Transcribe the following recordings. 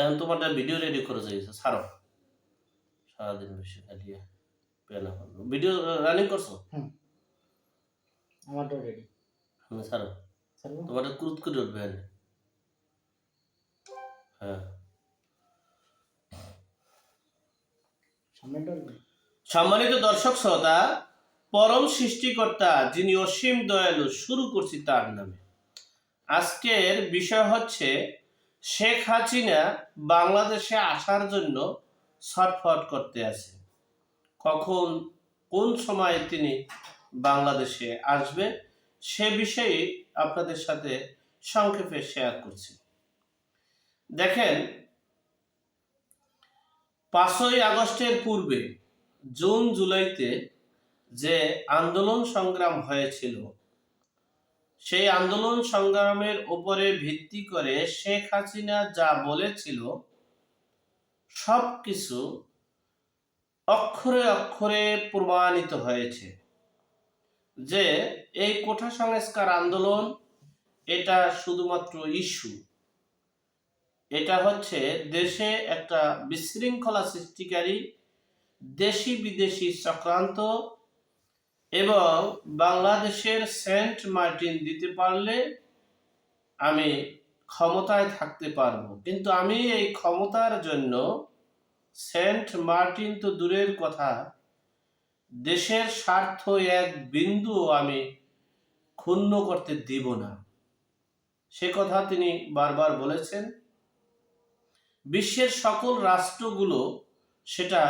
এখন তোমারটা video ready করে ছাড়ো। সারাদিন বেশি খালি পেনা ভিডিও রানিং করছ? আমারটাও রেডি হ্যাঁ ছাড়ো। ছাড়বো? তোমারটা ক্রুত করে উঠবে হ্যাঁ। সম্মানিত দর্শক শ্রোতা পরম সৃষ্টিকর্তা যিনি অসীম দয়ালু শুরু করছি তার নামে। আজকের বিষয় হচ্ছে শেখ হাসিনা বাংলাদেশে আসার জন্য ছটফট করতে আছে কখন, কোন সময়ে তিনি বাংলাদেশে আসবে, সে বিষয়ে আপনাদের সাথে সংক্ষেপে শেয়ার করছি। দেখেন, পাঁচই আগস্টের পূর্বে জুন, জুলাইতে যে আন্দোলন সংগ্রাম হয়েছিল সেই আন্দোলন সংগ্রামের উপরে ভিত্তি করে শেখ হাসিনা যা বলেছিল সব কিছু অক্ষরে অক্ষরে প্রমাণিত হয়েছে যে এই কোঠা সংস্কার আন্দোলন এটা শুধুমাত্র ইস্যু। এটা হচ্ছে দেশে একটা বিশৃঙ্খলা সৃষ্টিকারী দেশি বিদেশি চক্রান্ত এবং বাংলাদেশের সেন্ট মার্টিন দিতে পারলে আমি ক্ষমতায় থাকতে পারব। কিন্তু আমি এই ক্ষমতার জন্য সেন্ট মার্টিন তো দূরের কথা, দেশের স্বার্থ এক বিন্দু আমি ক্ষুণ্ণ করতে দিব না। সে কথা তিনি বারবার বলেছেন। বিশ্বের সকল রাষ্ট্রগুলো সেটা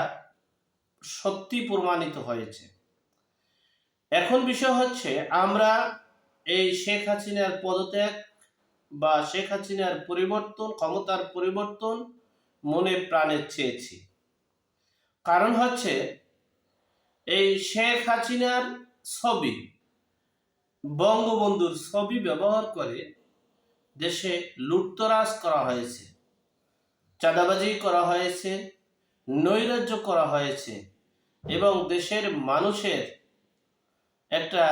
সত্যি প্রমাণিত হয়েছে। এখন বিষয় হচ্ছে, আমরা এই শেখ হাসিনার পদত্যাগ বা শেখ হাসিনার পরিবর্তন, ক্ষমতার পরিবর্তন মনে প্রাণে চেয়েছি। কারণ হচ্ছে, এই শেখ হাসিনার ছবি, বঙ্গবন্ধুর ছবি ব্যবহার করে দেশে লুটতরাজ করা হয়েছে, চাঁদাবাজি করা হয়েছে, নৈরাজ্য করা হয়েছে এবং দেশের মানুষের একটা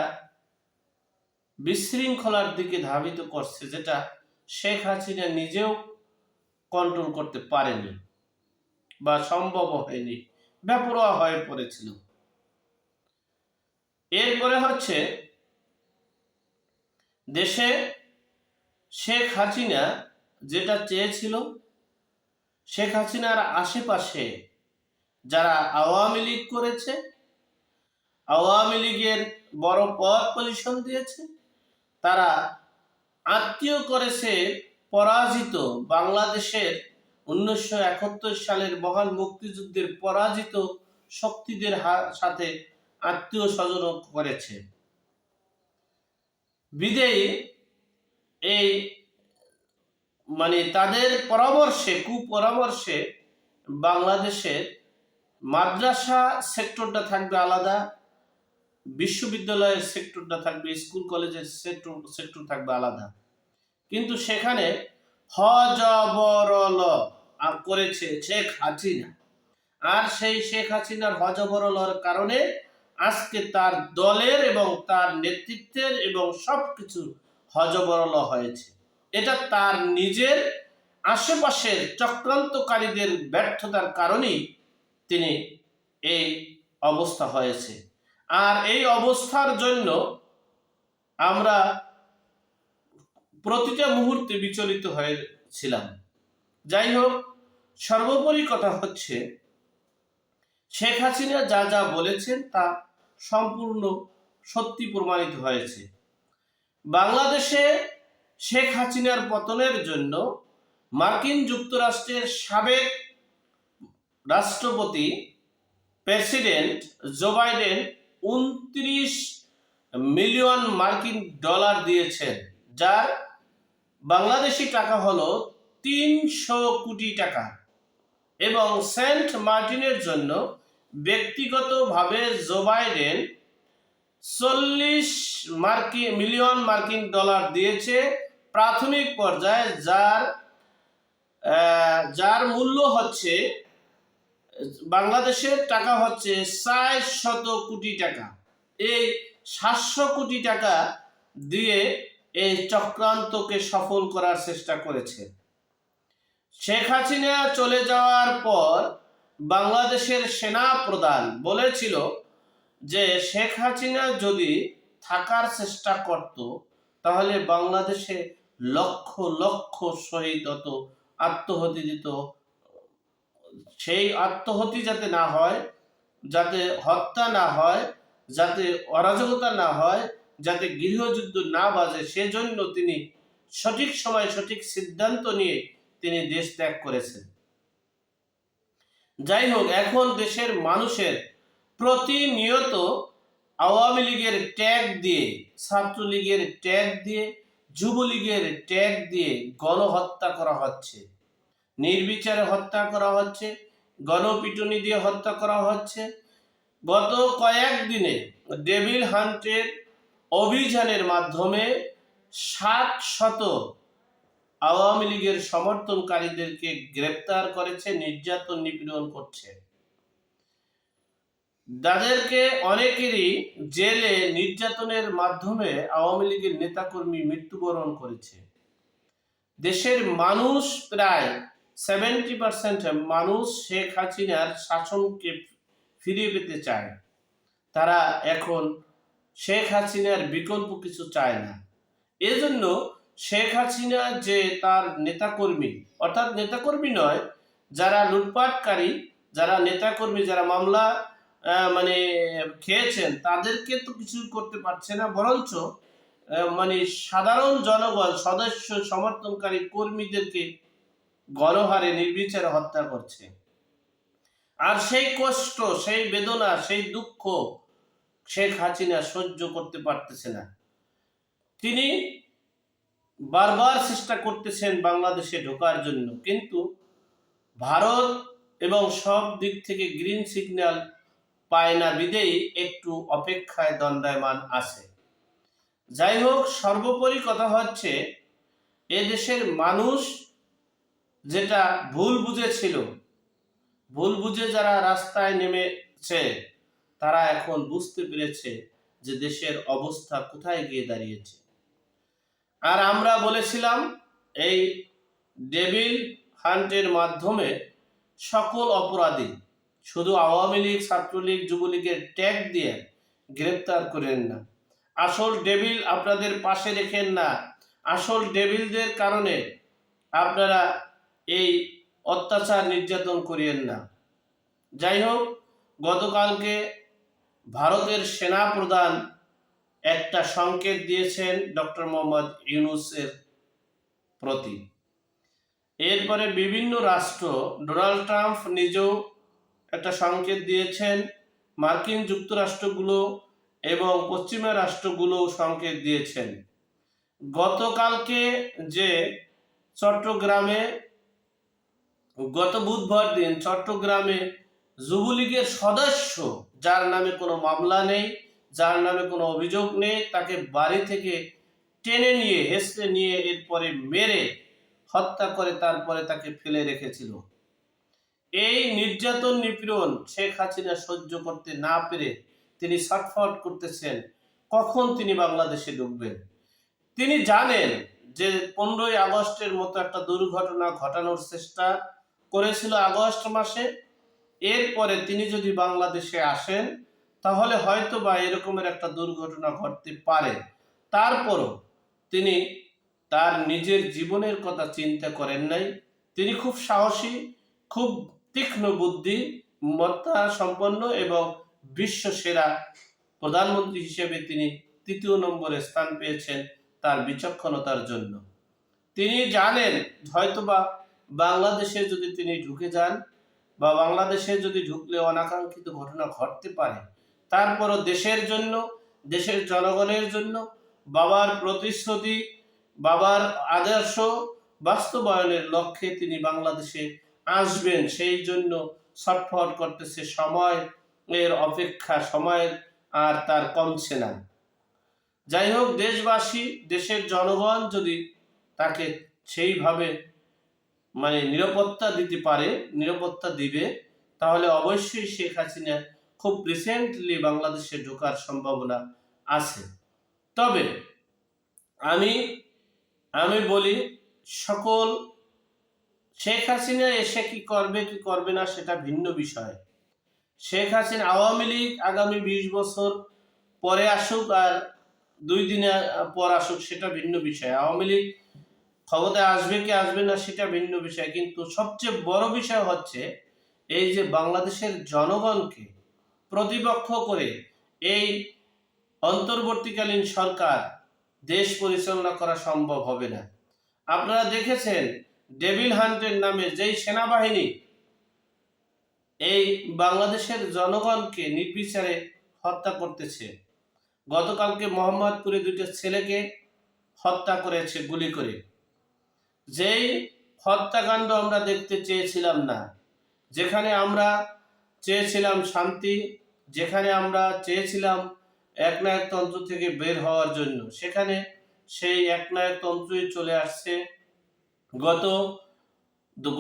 বিশৃঙ্খলার দিকে ধাবিত করছে, যেটা শেখ হাসিনা নিজেও কন্ট্রোল করতে পারেনি বা সম্ভব হয়নি, বেপরোয়া হয়ে পড়েছিল। এরপরে হচ্ছে, দেশে শেখ হাসিনা যেটা চেয়েছিল, শেখ হাসিনার আশেপাশে যারা আওয়ামী লীগ করেছে আওয়ামী লীগের বড় পদ পজিশন দিয়েছে। তারা আত্মীয় করেছে পরাজিত বাংলাদেশের উনিশশো একাত্তর সালের মহান মুক্তিযুদ্ধের পরাজিত শক্তিদের সাথে আত্মীয় স্বজন করেছে। বিদেয়ী এই মানে তাদের পরামর্শে, কুপরামর্শে বাংলাদেশের মাদ্রাসা সেক্টরটা থাকবে আলাদা বিশ্ববিদ্যালয়ের সেক্টরটা থাকবে, স্কুল, কলেজের সেক্টর সেক্টর থাকবে আলাদা। কিন্তু সেখানে হজবরল করেছে শেখ হাসিনা। আর সেই শেখ হাসিনার হজবরলর কারণে আজকে তার দলের এবং তার নেতৃত্বের এবং সব কিছু হজবরল হয়েছে। এটা তার নিজের আশেপাশের চক্রান্তকারীদের ব্যর্থতার কারণেই তিনি এই অবস্থা হয়েছে। আর এই অবস্থার জন্য আমরা প্রতিটা মুহূর্তে বিচলিত হয়েছিলাম। যাই হোক, সর্বোপরি কথা হচ্ছে, শেখ হাসিনা যা যা বলেছেন তা সম্পূর্ণ সত্যি প্রমাণিত হয়েছে। বাংলাদেশে শেখ হাসিনার পতনের জন্য মার্কিন যুক্তরাষ্ট্রের সাবেক রাষ্ট্রপতি প্রেসিডেন্ট জো বাইডেন উনত্রিশ মিলিয়ন মার্কিন ডলার দিয়েছেন, যার বাংলাদেশি টাকা হলো তিনশো কোটি টাকা। এবং সেন্ট মার্টিনের জন্য ব্যক্তিগতভাবে জো বাইডেন চল্লিশ মার্কিন মিলিয়ন মার্কিন ডলার দিয়েছে প্রাথমিক পর্যায়ে, যার যার মূল্য হচ্ছে বাংলাদেশের টাকা হচ্ছে চার শত কোটি টাকা। এই সাতশো কোটি টাকা দিয়ে এই চক্রান্তকে সফল করার চেষ্টা করেছে। শেখ হাসিনা চলে যাওয়ার পর বাংলাদেশের সেনা প্রধান বলেছিল যে, শেখ হাসিনা যদি থাকার চেষ্টা করত, তাহলে বাংলাদেশে লক্ষ লক্ষ শহীদ হতো আত্মহতি দিত সেই আত্মহতি যাতে না হয়, যাতে হত্যা না হয়, যাতে অরাজকতা না হয়, যাতে গৃহযুদ্ধ না বাজে, সেজন্য তিনি সঠিক সময় সঠিক সিদ্ধান্ত নিয়ে তিনি দেশ ত্যাগ করেছেন। যাই হোক, এখন দেশের মানুষের প্রতিনিয়ত আওয়ামী লীগের ট্যাগ দিয়ে, ছাত্রলীগের ট্যাগ দিয়ে, যুবলীগের ট্যাগ দিয়ে গণহত্যা করা হচ্ছে। নির্বিচারে হত্যা করা হচ্ছে। গণপিটুনি দিয়ে হত্যা করা হচ্ছে। গত কয়েকদিনে ডেভিল হান্টের অভিযানের মাধ্যমে সাত শত আওয়ামী লীগের সমর্থনকারীদেরকে গ্রেপ্তার করেছে, নির্যাতন নিপীড়ন করছে। যাদেরকে অনেকেরই জেলে নির্যাতনের মাধ্যমে আওয়ামী লীগের নেতাকর্মী মৃত্যুবরণ করেছে। দেশের মানুষ প্রায় সেভেন্টি পার্সেন্ট মানুষ শেখ হাসিনার শাসনকে ফিরিয়ে পেতে চায়। তারা এখন শেখ হাসিনার বিকল্প কিছু চায় না। এজন্য শেখ হাসিনা যে তার নেতাকর্মী, অর্থাৎ নেতাকর্মী নয়, যারা লুটপাটকারী, যারা নেতাকর্মী, যারা মামলা মানে খেয়েছেন, তাদেরকে তো কিছু করতে পারছে না। বরঞ্চ মানে সাধারণ জনগণ, সদস্য, সমর্থনকারী কর্মীদেরকে গণহারে নির্বিচারে হত্যা করছে। আর সেই কষ্ট, সেই বেদনা, সেই দুঃখ শেখ হাসিনা সহ্য করতে পারতেছে না। তিনি বারবার চেষ্টা করতেছেন বাংলাদেশে ঢোকার জন্য, কিন্তু ভারত এবং সব দিক থেকে গ্রিন সিগন্যাল পায় না বিদেই একটু অপেক্ষায় দণ্ডায়মান আছে। যাই হোক, সর্বোপরি কথা হচ্ছে এদেশের মানুষ যেটা ভুল বুঝেছিল। ভুল বুঝে যারা রাস্তায় নেমেছে, তারা এখন বুঝতে পেরেছে যে দেশের অবস্থা কোথায় গিয়ে দাঁড়িয়েছে। আর আমরা বলেছিলাম, এই ডেভিল হান্টের মাধ্যমে সকল অপরাধী, শুধু আওয়ামী লীগ, ছাত্রলীগ, যুবলীগের ট্যাগ দিয়ে গ্রেপ্তার করেন না। আসল ডেভিল আপনাদের পাশে রেখেন না। আসল ডেভিলদের কারণে আপনারা এই অত্যাচার নির্যাতন করিয়েন না। যাই হোক গতকালকে ভারতের সেনা প্রধান একটা সংকেত দিয়েছেন ডক্টর মোহাম্মদ ইউনুসের প্রতি। এরপরে বিভিন্ন রাষ্ট্র ডোনাল্ড ট্রাম্প নিজেও একটা সংকেত দিয়েছেন, মার্কিন যুক্তরাষ্ট্রগুলো এবং পশ্চিমা রাষ্ট্রগুলো সংকেত দিয়েছেন। গতকালকে যে চট্টগ্রামে গত বুধবার দিন চট্টগ্রামে যুবলীগের সদস্য, যার নামে কোনো মামলা নেই, যার নামে কোনো অভিযোগ নেই, তাকে বাড়ি থেকে টেনে নিয়ে হেসড়ে নিয়ে এরপরে মেরে হত্যা করে তারপরে তাকে ফেলে রেখেছিল। এই নির্যাতন নিপীড়ন শেখ হাসিনা সহ্য করতে না পেরে তিনি ছটফট করতেছেন। কখন তিনি বাংলাদেশে ঢুকবেন? তিনি জানেন যে পনেরোই আগস্টের মতো একটা দুর্ঘটনা ঘটানোর চেষ্টা করেছিল আগস্ট মাসে। এরপরে তিনি যদি বাংলাদেশে আসেন, তাহলে হয়তো বা এরকমের একটা দুর্ঘটনা ঘটতে পারে। তারপরও তিনি তার নিজের জীবনের কথা চিন্তা করেন নাই। তিনি খুব সাহসী, খুব তীক্ষ্ণ বুদ্ধি, মত্তা সম্পন্ন এবং বিশ্ব সেরা প্রধানমন্ত্রী হিসেবে তিনি তৃতীয় নম্বরে স্থান পেয়েছেন তার বিচক্ষণতার জন্য। তিনি জানেন, হয়তোবা বাংলাদেশে যদি তিনি ঢুকে যান বা বাংলাদেশে যদি ঢুকলে অনাকাঙ্ক্ষিত ঘটনা ঘটতে পারে, তারপরও দেশের জন্য, দেশের জনগণের জন্য বাবার প্রতিশ্রুতি, বাবার আদর্শ বাস্তবায়নের লক্ষ্যে তিনি বাংলাদেশে আসবেন, সেই জন্য ছটফট করতেছে সময় এর অপেক্ষা, সময়ের আর তার কমছে না। যাই হোক, দেশবাসী, দেশের জনগণ যদি তাকে সেইভাবে মানে নিরাপত্তা দিতে পারে, নিরাপত্তা দিবে, তাহলে অবশ্যই শেখ হাসিনা খুব রিসেন্টলি বাংলাদেশে ঢোকার সম্ভাবনা আছে। তবে আমি আমি বলি সকল, শেখ হাসিনা এসে কি করবে কি করবে না সেটা ভিন্ন বিষয়। শেখ হাসিনা আওয়ামী লীগ আগামী বিশ বছর পরে আসুক আর দুই দিনে পর আসুক সেটা ভিন্ন বিষয়। আওয়ামী লীগ ক্ষমতায় আসবে কি আসবে না সেটা ভিন্ন বিষয়। কিন্তু সবচেয়ে বড় বিষয় হচ্ছে এই যে বাংলাদেশের জনগণকে প্রতিপক্ষ করে এই অন্তর্বর্তীকালীন সরকার দেশ পরিচালনা করা সম্ভব হবে না। আপনারা দেখেছেন ডেভিল হান্টের নামে যেই সেনাবাহিনী এই বাংলাদেশের জনগণকে নির্বিচারে হত্যা করতেছে, গতকালকে মোহাম্মদপুরে দুটো ছেলেকে হত্যা করেছে গুলি করে। যেই হত্যাকাণ্ড আমরা দেখতে চেয়েছিলাম না, যেখানে আমরা চেয়েছিলাম শান্তি, যেখানে আমরা চেয়েছিলাম একনায়কতন্ত্র থেকে বের হওয়ার জন্য, সেখানে সেই একনায়কতন্ত্রই চলে আসছে। গত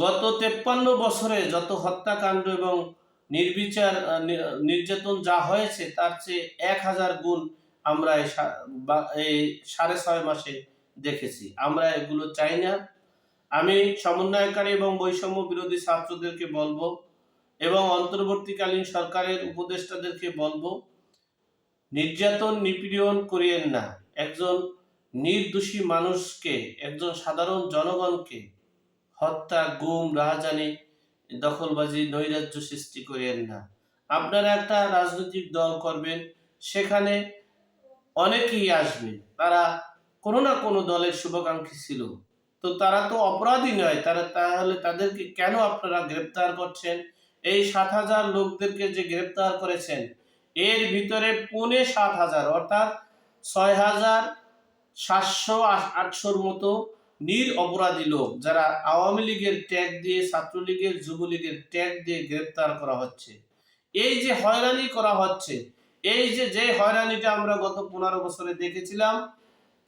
গত তেপ্পান্ন বছরে যত হত্যাকাণ্ড এবং নির্বিচার, নির্যাতন যা হয়েছে, তার চেয়ে এক হাজার গুণ আমরা এই সাড়ে ছয় মাসে দেখেছি। আমরা এগুলো চাই না। আমি সমন্বয়কারী এবং বৈষম্য বিরোধী ছাত্রদেরকে বলব এবং অন্তর্বর্তীকালীন সরকারের উপদেষ্টাদেরকে বলব, নির্যাতন নিপীড়ন করিয়েন না। একজন নির্দোষী মানুষকে, একজন সাধারণ জনগণকে হত্যা, গুম, রাহাজানি, দখলবাজি, নৈরাজ্য সৃষ্টি করিয়েন না। আপনারা একটা রাজনৈতিক দল করবেন, সেখানে অনেকেই আসবে। তারা কোনো না কোনো দলের শুভাকাঙ্ক্ষী ছিল। তো তারা তো অপরাধী নয়, তারা তাহলে তাদেরকে কেন আপনারা গ্রেপ্তার করছেন? এই সাত হাজার লোকদেরকে যে গ্রেপ্তার করেছেন, এর ভিতরে পৌনে সাত হাজার, অর্থাৎ ছয় হাজার সাতশো আটশোর মতো নির অপরাধী লোক যারা আওয়ামী লীগের ট্যাগ দিয়ে, ছাত্রলীগের, যুবলীগের ট্যাগ দিয়ে গ্রেপ্তার করা হচ্ছে। এই যে হয়রানি করা হচ্ছে, এই যে যে হয়রানিটা আমরা গত পনেরো বছরে দেখেছিলাম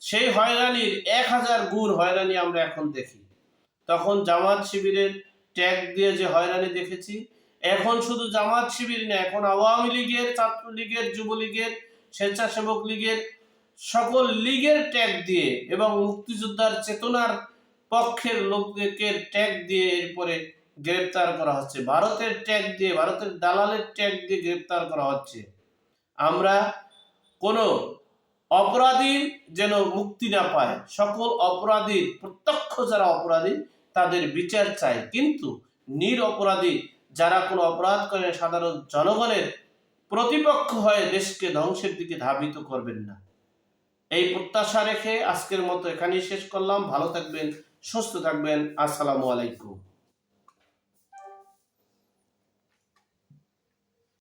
সেই হয়রানির এক হাজার গুণ হয়রানি আমরা এখন দেখি। তখন জামাত শিবিরের ট্যাগ দিয়ে যে হয়রানি দেখেছি, এখন শুধু জামাত শিবির না, এখন আওয়ামী লীগের, ছাত্রলীগের, যুবলীগের, স্বেচ্ছাসেবক লীগের সকল লীগের ট্যাগ দিয়ে এবং মুক্তিযোদ্ধার চেতনার পক্ষের লোকদেরকে ট্যাগ দিয়ে এরপরে গ্রেপ্তার করা হচ্ছে। ভারতের ট্যাগ দিয়ে, ভারতের দালালের ট্যাগ দিয়ে গ্রেপ্তার করা হচ্ছে। আমরা কোনো অপরাধীর যেন মুক্তি না পায়, সকল অপরাধীর, প্রত্যক্ষ যারা অপরাধী, তাদের বিচার চাই কিন্তু নির অপরাধী যারা কোনো অপরাধ করে, সাধারণ জনগণের প্রতিপক্ষ হয়ে দেশকে ধ্বংসের দিকে ধাবিত করবেন না। এই প্রত্যাশা রেখে আজকের মতো এখানেই শেষ করলাম। ভালো থাকবেন, সুস্থ থাকবেন। আসসালামু আলাইকুম।